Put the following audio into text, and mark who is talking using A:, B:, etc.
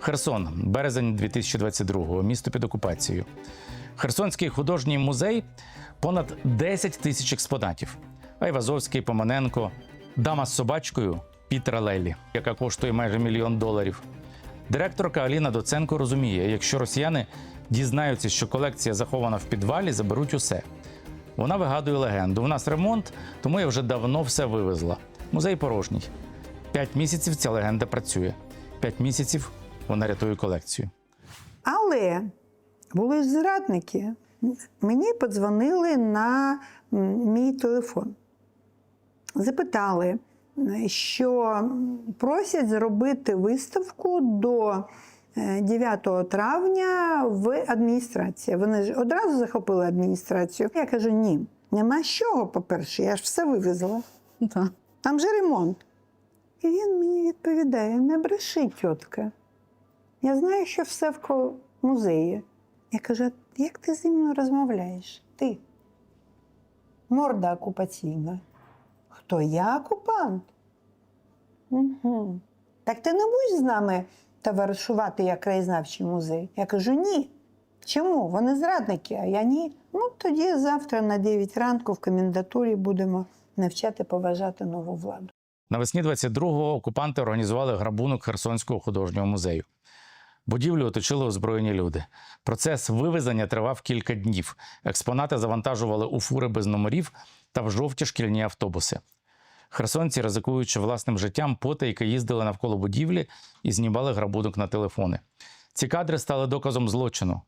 A: Херсон, березень 2022-го, місто під окупацією. Херсонський художній музей понад 10 тисяч експонатів. Айвазовський, Поманенко, дама з собачкою Пітра Леллі, яка коштує майже мільйон доларів. Директорка Аліна Доценко розуміє, якщо росіяни дізнаються, що колекція захована в підвалі, заберуть усе. Вона вигадує легенду. У нас ремонт, тому я вже давно все вивезла. Музей порожній. П'ять місяців ця легенда працює. П'ять місяців вона рятує колекцію.
B: Але були ж зрадники. Мені подзвонили на мій телефон. Запитали, що просять зробити виставку до е, 9 травня в адміністрації. Вони ж одразу захопили адміністрацію. Я кажу: ні, нема з чого, по-перше, я ж все вивезла. Там же ремонт. І він мені відповідає: не бреши, тітка. Я знаю, що все в музеї. Я кажу, як ти зі мною розмовляєш? Ти. Морда окупаційна. Хто я окупант? Угу. Так ти не будеш з нами товаришувати як краєзнавчий музей? Я кажу, ні. Чому? Вони зрадники, а я ні. Ну, тоді завтра на 9 ранку в комендатурі будемо навчати поважати нову владу.
A: Навесні 22-го окупанти організували грабунок Херсонського художнього музею. Будівлю оточили озброєні люди. Процес вивезення тривав кілька днів. Експонати завантажували у фури без номерів та в жовті шкільні автобуси. Херсонці, ризикуючи власним життям, потайки їздили навколо будівлі і знімали грабунок на телефони. Ці кадри стали доказом злочину.